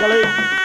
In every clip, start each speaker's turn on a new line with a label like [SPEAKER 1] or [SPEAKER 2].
[SPEAKER 1] Valeu.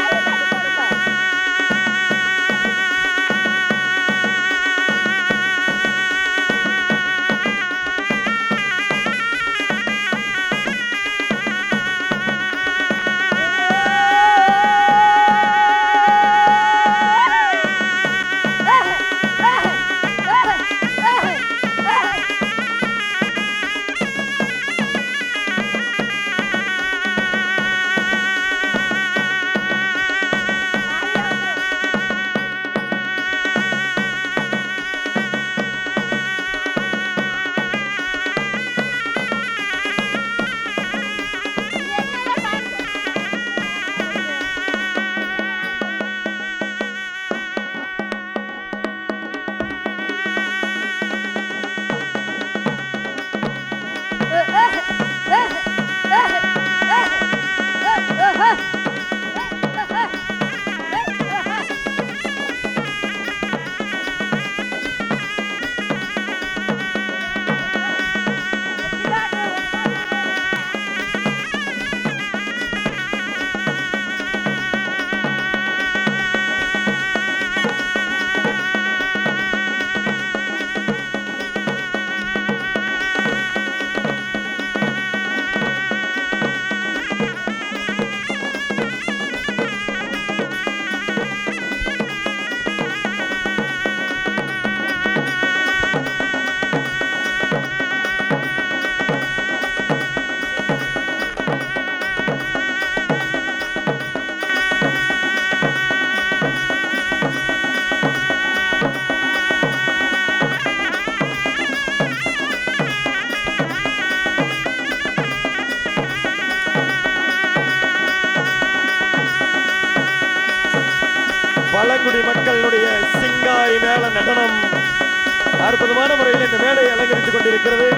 [SPEAKER 1] அற்புதமான முறையில் இந்த மேடை அலங்கரித்துக் கொண்டிருக்கிறது.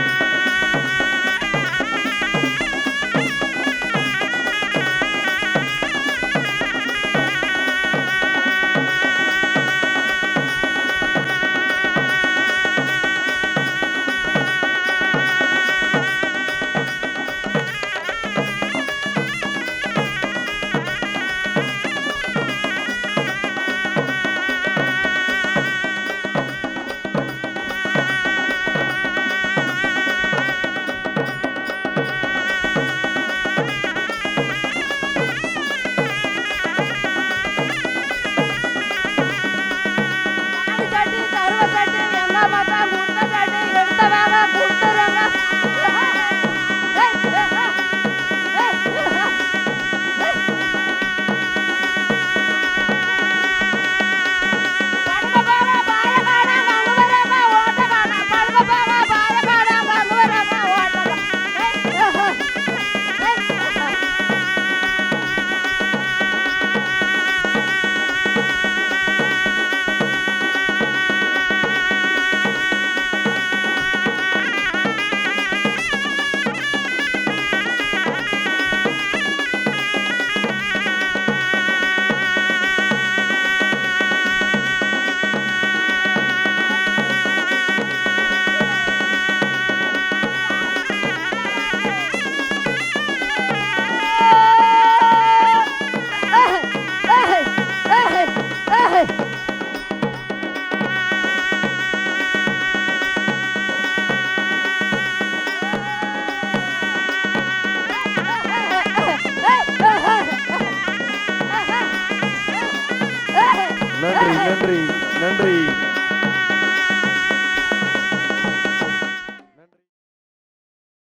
[SPEAKER 1] நன்றி நன்றி.